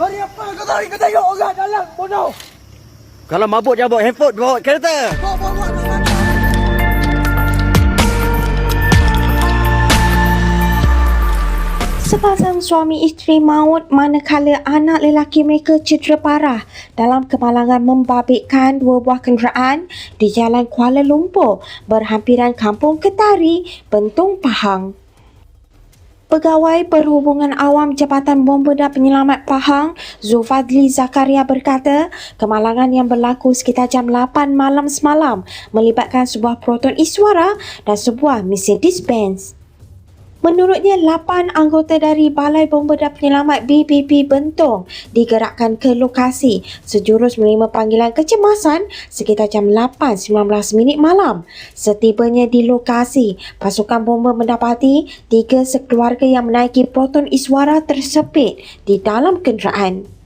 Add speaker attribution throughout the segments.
Speaker 1: Lari apa kau tahu kau tengok orang dalam bodoh.
Speaker 2: Kalau mabuk jangan bawa handphone, bawa kereta.
Speaker 1: Bawa nak mana?
Speaker 3: Sepasang suami isteri maut manakala anak lelaki mereka cedera parah dalam kemalangan membabitkan dua buah kenderaan di Jalan Kuala Lumpur berhampiran Kampung Ketari, Bentong Pahang. Pegawai Perhubungan Awam Jabatan Bomba dan Penyelamat Pahang, Zulfadli Zakaria berkata, kemalangan yang berlaku sekitar jam 8 malam semalam melibatkan sebuah Proton Iswara dan sebuah Mercedes-Benz. Menurutnya, 8 anggota dari Balai Bomba dan Penyelamat BBP Bentong digerakkan ke lokasi sejurus menerima panggilan kecemasan sekitar jam 8.19 minit malam. Setibanya di lokasi, pasukan bomba mendapati tiga sekeluarga yang menaiki Proton Iswara tersepit di dalam kenderaan.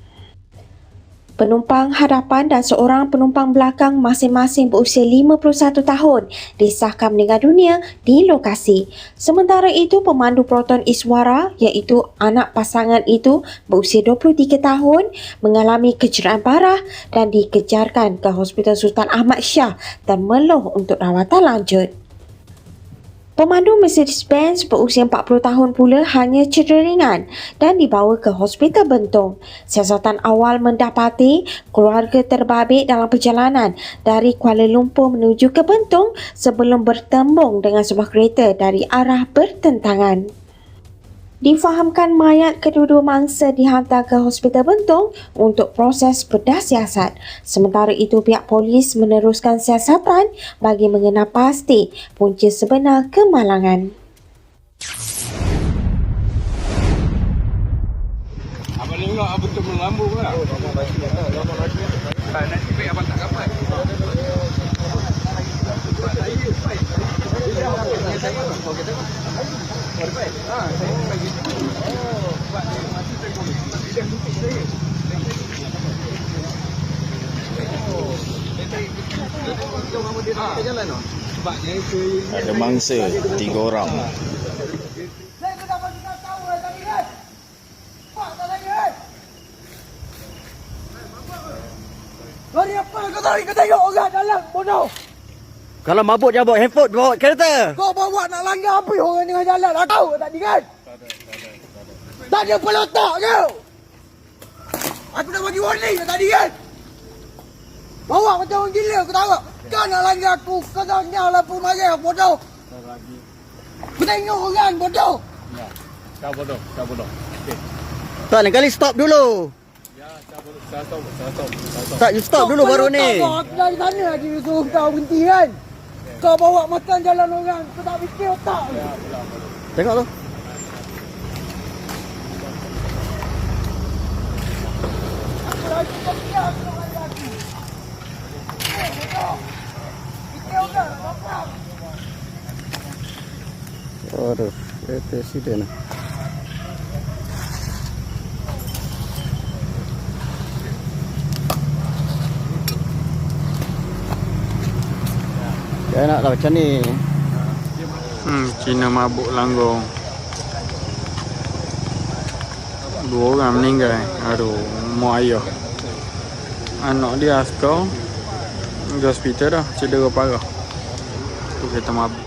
Speaker 3: Penumpang hadapan dan seorang penumpang belakang masing-masing berusia 51 tahun disahkan meninggal dunia di lokasi. Sementara itu, pemandu Proton Iswara iaitu anak pasangan itu berusia 23 tahun mengalami kecederaan parah dan dikejarkan ke Hospital Sultan Ahmad Shah dan Meloh untuk rawatan lanjut. Pemandu Mercedes-Benz berusia 40 tahun pula hanya cedera ringan dan dibawa ke Hospital Bentong. Siasatan awal mendapati keluarga terbabit dalam perjalanan dari Kuala Lumpur menuju ke Bentong sebelum bertembung dengan sebuah kereta dari arah bertentangan. Difahamkan mayat kedua-dua mangsa dihantar ke Hospital Bentong untuk proses bedah siasat. Sementara itu pihak polis meneruskan siasatan bagi mengenal pasti punca sebenar kemalangan.
Speaker 4: Abang abang tu melambung lah. Ah, Nanti baik kapat.
Speaker 5: Ada mangsa tiga orang.
Speaker 1: Lari apa kau tahu kau tengok orang dalam bodoh.
Speaker 2: Kalau mabuk jangan bawa handphone, bawa kereta.
Speaker 1: Kau bawa nak langgar apa orang tengah jalan. Aku tahu tadi kan. Tak ada pelotak kau. Aku dah bagi warning dah tadi kan. Bawa macam orang gila aku tahu. Kau nak langgar aku. Kau tak nyal lah pun marah bodoh. Kau tengok orang bodoh.
Speaker 4: Kau bodoh, kau bodoh.
Speaker 2: Tak, lain kali stop dulu.
Speaker 4: Stop, stop.
Speaker 2: Tak, you stop dulu baru ni.
Speaker 1: Aku dari sana lagi suruh kau berhenti kan. Kau bawa makan jalan orang. Kau tak fikir otak.
Speaker 2: Tengok tu.
Speaker 1: Aku lagi kau fikir aku nak aku. Fikir orang. Bapak.
Speaker 2: Aduh, kereta lah. Ya nak lah macam ni.
Speaker 6: Hmm, Cina mabuk langgong. Dua orang meninggal. Aduh, mak ayah. Anak dia askar. Di hospital dah, cedera parah. Tu kereta mabuk.